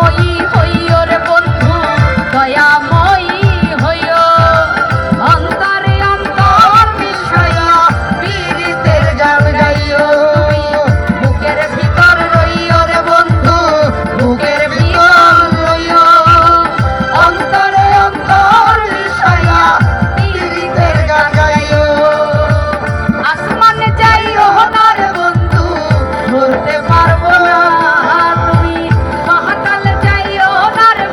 ময়ী